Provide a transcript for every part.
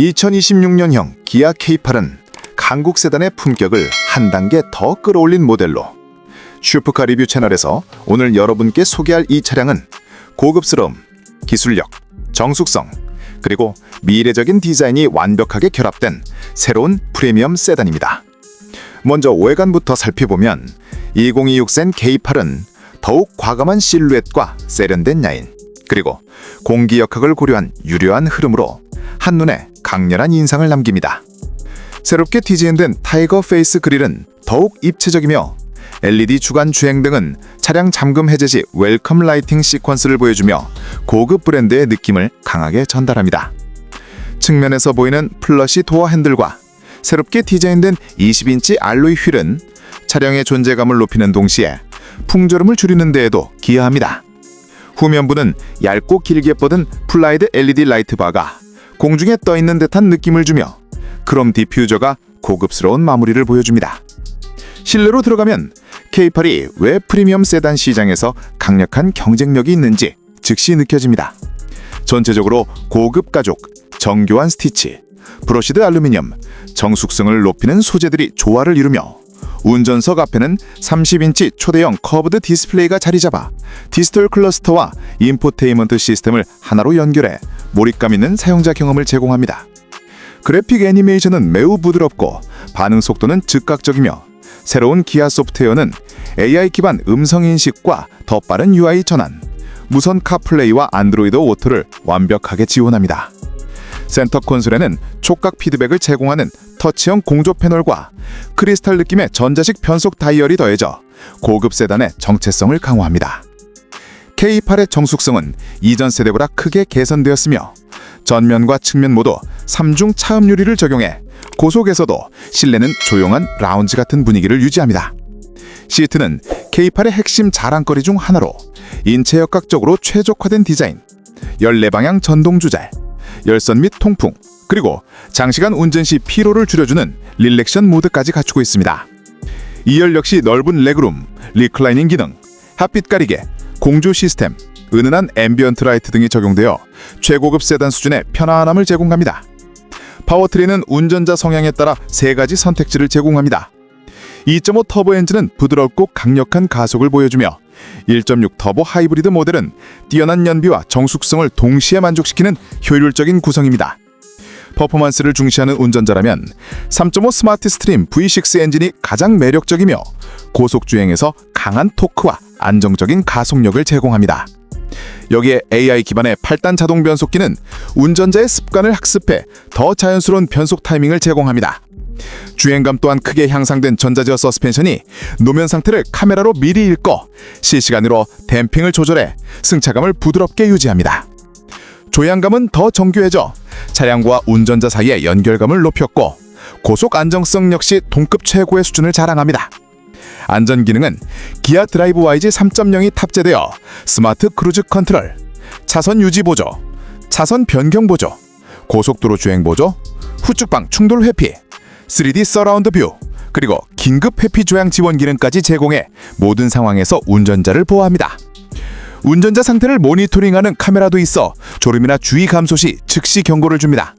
2026년형 기아 K8은 강국 세단의 품격을 한 단계 더 끌어올린 모델로 슈퍼카 리뷰 채널에서 오늘 여러분께 소개할 이 차량은 고급스러움, 기술력, 정숙성, 그리고 미래적인 디자인이 완벽하게 결합된 새로운 프리미엄 세단입니다. 먼저 외관부터 살펴보면 2026 센 K8은 더욱 과감한 실루엣과 세련된 라인, 그리고 공기 역학을 고려한 유려한 흐름으로 한눈에 강렬한 인상을 남깁니다. 새롭게 디자인된 타이거 페이스 그릴은 더욱 입체적이며 LED 주간 주행 등은 차량 잠금 해제 시 웰컴 라이팅 시퀀스를 보여주며 고급 브랜드의 느낌을 강하게 전달합니다. 측면에서 보이는 플러시 도어 핸들과 새롭게 디자인된 20인치 알로이 휠은 차량의 존재감을 높이는 동시에 풍조름을 줄이는 데에도 기여합니다. 후면부는 얇고 길게 뻗은 플라이드 LED 라이트 바가 공중에 떠 있는 듯한 느낌을 주며 크롬 디퓨저가 고급스러운 마무리를 보여줍니다. 실내로 들어가면 K8이 왜 프리미엄 세단 시장에서 강력한 경쟁력이 있는지 즉시 느껴집니다. 전체적으로 고급 가죽, 정교한 스티치, 브러시드 알루미늄, 정숙성을 높이는 소재들이 조화를 이루며 운전석 앞에는 30인치 초대형 커브드 디스플레이가 자리 잡아 디지털 클러스터와 인포테인먼트 시스템을 하나로 연결해 몰입감 있는 사용자 경험을 제공합니다. 그래픽 애니메이션은 매우 부드럽고 반응 속도는 즉각적이며 새로운 기아 소프트웨어는 AI 기반 음성 인식과 더 빠른 UI 전환, 무선 카플레이와 안드로이드 오토를 완벽하게 지원합니다. 센터 콘솔에는 촉각 피드백을 제공하는 터치형 공조 패널과 크리스탈 느낌의 전자식 변속 다이얼이 더해져 고급 세단의 정체성을 강화합니다. K8의 정숙성은 이전 세대보다 크게 개선되었으며 전면과 측면 모두 3중 차음 유리를 적용해 고속에서도 실내는 조용한 라운지 같은 분위기를 유지합니다. 시트는 K8의 핵심 자랑거리 중 하나로 인체 역학적으로 최적화된 디자인, 14방향 전동 조절, 열선 및 통풍, 그리고 장시간 운전 시 피로를 줄여주는 릴렉션 모드까지 갖추고 있습니다. 2열 역시 넓은 레그룸, 리클라이닝 기능, 핫빛 가리개, 공조 시스템, 은은한 앰비언트 라이트 등이 적용되어 최고급 세단 수준의 편안함을 제공합니다. 파워트레인은 운전자 성향에 따라 세 가지 선택지를 제공합니다. 2.5 터보 엔진은 부드럽고 강력한 가속을 보여주며 1.6 터보 하이브리드 모델은 뛰어난 연비와 정숙성을 동시에 만족시키는 효율적인 구성입니다. 퍼포먼스를 중시하는 운전자라면 3.5 스마트 스트림 V6 엔진이 가장 매력적이며 고속 주행에서 강한 토크와 안정적인 가속력을 제공합니다. 여기에 AI 기반의 8단 자동 변속기는 운전자의 습관을 학습해 더 자연스러운 변속 타이밍을 제공합니다. 주행감 또한 크게 향상된 전자제어 서스펜션이 노면 상태를 카메라로 미리 읽고 실시간으로 댐핑을 조절해 승차감을 부드럽게 유지합니다. 조향감은 더 정교해져 차량과 운전자 사이의 연결감을 높였고 고속 안정성 역시 동급 최고의 수준을 자랑합니다. 안전 기능은 기아 드라이브 와이즈 3.0이 탑재되어 스마트 크루즈 컨트롤, 차선 유지 보조, 차선 변경 보조, 고속도로 주행 보조, 후측방 충돌 회피, 3D 서라운드 뷰, 그리고 긴급 회피 조향 지원 기능까지 제공해 모든 상황에서 운전자를 보호합니다. 운전자 상태를 모니터링하는 카메라도 있어 졸음이나 주의 감소 시 즉시 경고를 줍니다.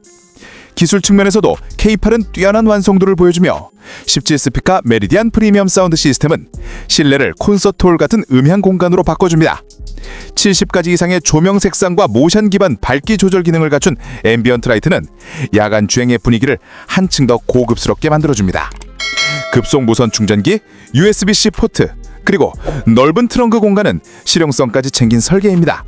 기술 측면에서도 K8은 뛰어난 완성도를 보여주며 17스피커 메리디안 프리미엄 사운드 시스템은 실내를 콘서트 홀 같은 음향 공간으로 바꿔줍니다. 70가지 이상의 조명 색상과 모션 기반 밝기 조절 기능을 갖춘 앰비언트 라이트는 야간 주행의 분위기를 한층 더 고급스럽게 만들어줍니다. 급속 무선 충전기, USB-C 포트, 그리고 넓은 트렁크 공간은 실용성까지 챙긴 설계입니다.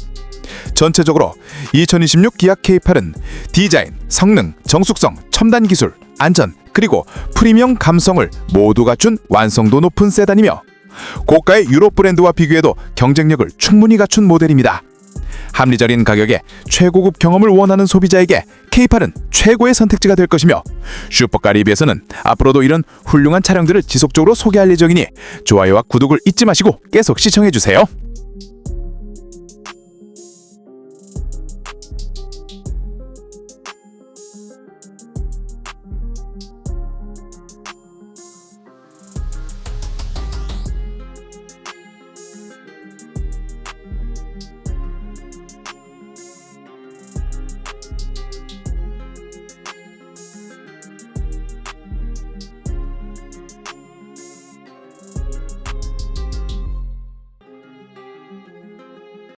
전체적으로 2026 기아 K8은 디자인, 성능, 정숙성, 첨단 기술, 안전, 그리고 프리미엄 감성을 모두 갖춘 완성도 높은 세단이며 고가의 유럽 브랜드와 비교해도 경쟁력을 충분히 갖춘 모델입니다. 합리적인 가격에 최고급 경험을 원하는 소비자에게 K8은 최고의 선택지가 될 것이며 슈퍼카 리뷰에서는 앞으로도 이런 훌륭한 차량들을 지속적으로 소개할 예정이니 좋아요와 구독을 잊지 마시고 계속 시청해주세요.